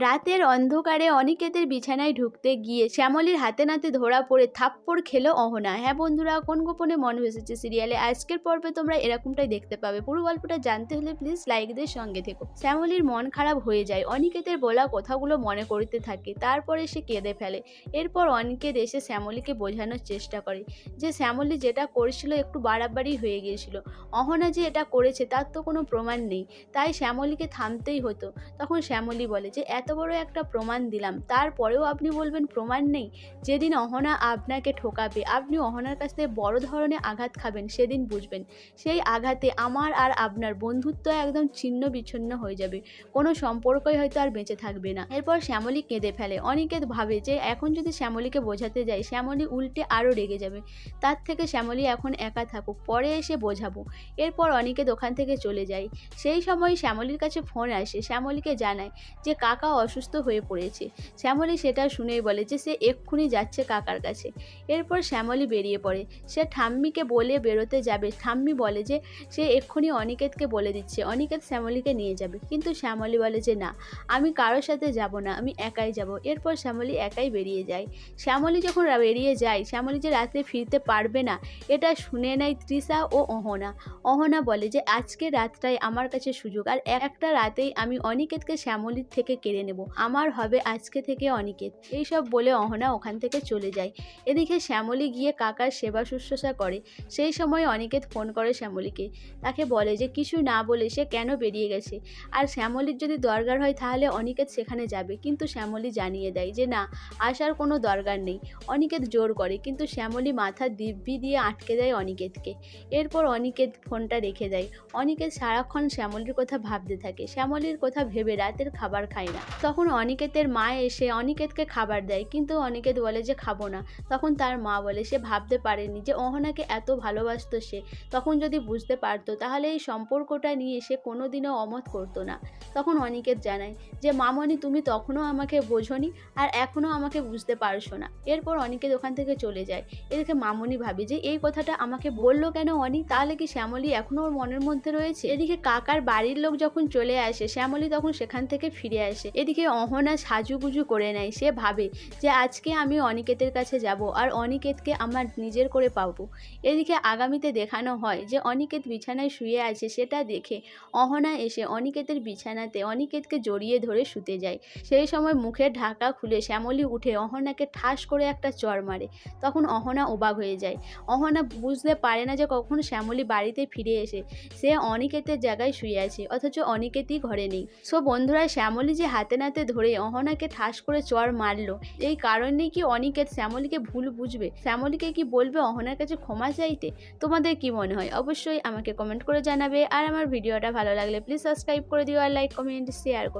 রাতের অন্ধকারে অনিকেতের বিছানায় ঢুকতে গিয়ে শ্যামলির হাতে নাতে ধরা পড়ে থাপ্পড় খেলো অহনা। হ্যাঁ বন্ধুরা, কোন গোপনে মন ভেসেছে সিরিয়ালে আজকের পর্বে তোমরা এরকমটাই দেখতে পাবে। পুরো গল্পটা জানতে হলে প্লিজ লাইকদের সঙ্গে থেকো। শ্যামলীর মন খারাপ হয়ে যায়। অনিকেতের বলা কথাগুলো মনে করতে থাকে। তারপরে সে কেঁদে ফেলে। এরপর অনিকেত এসে শ্যামলীকে বোঝানোর চেষ্টা করে যে শ্যামলী যেটা করেছিল একটু বাড়াবাড়ি হয়ে গিয়েছিল। অহনা যে এটা করেছে তার তো কোনো প্রমাণ নেই। তাই শ্যামলীকে থামতেই হতো। তখন শ্যামলী বলে যে এত বড় একটা প্রমাণ দিলাম। তারপরেও আপনি বলবেন, প্রমাণ নেই। যেদিন অহনা আপনাকে ঠকাবে, আপনি অহনার কাছ থেকে বড় ধরনের আঘাত খাবেন, সেদিন বুঝবেন। সেই আঘাতে আমার আর আপনার বন্ধুত্ব একদম ছিন্ন বিচ্ছিন্ন হয়ে যাবে। কোনো সম্পর্কই হয়তো আর বেঁচে থাকবে না। এরপর শ্যামলী কেঁদে ফেলে। অনেকে ভাবে যে, এখন যদি শ্যামলীকে বোঝাতে যাই, শ্যামলী উল্টে আরও রেগে যাবে। তার থেকে শ্যামলী এখন একা থাকুক, পরে এসে বোঝাবো। এরপর অনেকে ওখান থেকে চলে যায়। সেই সময় শ্যামলীর কাছে ফোন আসে। শ্যামলীকে জানায় যে, কাকা অসুস্থ হয়ে পড়েছে। শ্যামলী সেটা শুনেই বলে যে সে এক্ষুনি যাচ্ছে কাকার কাছে। এরপর শ্যামলী বেরিয়ে পড়ে। সে ঠাম্মিকে বলে বেরোতে যাবে। ঠাম্মি বলে যে সে এক্ষুনি অনিকেতকে বলে দিচ্ছে। অনিকেত শ্যামলীকে নিয়ে যাবে। কিন্তু শ্যামলী বলে যে না, আমি কারোর সাথে যাব না, আমি একাই যাব। এরপর শ্যামলী একাই বেরিয়ে যায়। শ্যামলী যখন বেরিয়ে যায়, শ্যামলী যে রাত্রে ফিরতে পারবে না, এটা শুনে নেয় তৃষা ও অহনা। অহনা বলে যে, আজকে রাতটাই আমার কাছে সুযোগ। আর একটা রাতেই আমি অনিকেতকে শ্যামলীর থেকে কেড়ে নেব। আমার হবে আজকে থেকে অনিকেত। এইসব বলে অহনা ওখান থেকে চলে যায়। এদিকে শ্যামলী গিয়ে কাকার সেবা শুশ্রূষা করে। সেই সময় অনিকেত ফোন করে শ্যামলীকে। তাকে বলে যে, কিছু না বলে সে কেন বেরিয়ে গেছে? আর শ্যামলীর যদি দরকার হয় তাহলে অনিকেত সেখানে যাবে। কিন্তু শ্যামলী জানিয়ে দেয় যে, না, আসার কোনো দরকার নেই। অনিকেত জোর করে। কিন্তু শ্যামলী মাথা দিব্যি দিয়ে আটকে দেয় অনিকেতকে। এরপর অনিকেত ফোনটা রেখে দেয়। অনিকেত সারাক্ষণ শ্যামলীর কথা ভাবতে থাকে। শ্যামলীর কথা ভেবে রাতের খাবার খায় না। তখন অনিকেতের মা এসে অনিকেতকে খাবার দেয়, কিন্তু অনিকেত বলে যে খাব না। তখন তার মা বলে, সে ভাবতে পারেনি যে অহনাকে এত ভালোবাসতো সে। তখন যদি বুঝতে পারতো, তাহলে এই সম্পর্কটা নিয়ে সে কোনোদিনও অমত করতো না। তখন অনিকেত জানায় যে, মামনি, তুমি তখনও আমাকে বোঝনি আর এখনও আমাকে বুঝতে পারছ না। এরপর অনিকেত ওখান থেকে চলে যায়। এদিকে মামনি ভাবে যে, এই কথাটা আমাকে বলল কেন অনি? তাহলে কি শ্যামলী এখনও ওর মনের মধ্যে রয়েছে? এদিকে কাকার বাড়ির লোক যখন চলে আসে, শ্যামলী তখন সেখান থেকে ফিরে আসে। এদিকে অহনা সাজুগুজু করে নেয়। সে ভাবে যে আজকে আমি অনিকেতের কাছে যাব আর অনিকেতকে আমার নিজের করে পাবো। এদিকে আগামীতে দেখানো হয় যে অনিকেত বিছানায় শুয়ে আছে সেটা দেখে অহনা এসে অনিকেতের বিছানাতে অনিকেতকে জড়িয়ে ধরে শুতে যায়। সেই সময় মুখের ঢাকা খুলে শ্যামলী উঠে অহনাকে ঠাস করে একটা চর মারে। তখন অহনা অবাক হয়ে যায়। অহনা বুঝতে পারে না যে কখন শ্যামলী বাড়িতে ফিরে এসে সে অনিকেতের জায়গায় শুয়ে আছে, অথচ অনিকেতই ঘরে নেই। সো বন্ধুরা, শ্যামলী যে হাতে নাতে ধরে অহনাকে ঠাস করে চর মারলো। এই কারণে কি অনিকেত শ্যামলীকে ভুল বুঝবে? শ্যামলীকে কি বলবে অহনার কাছে ক্ষমা চাইতে? তোমাদের কি মনে হয়? অবশ্যই আমাকে কমেন্ট করে জানাবে। আর আমার ভিডিওটা ভালো লাগলে প্লিজ সাবস্ক্রাইব করে দিও আর লাইক কমেন্ট শেয়ার করো।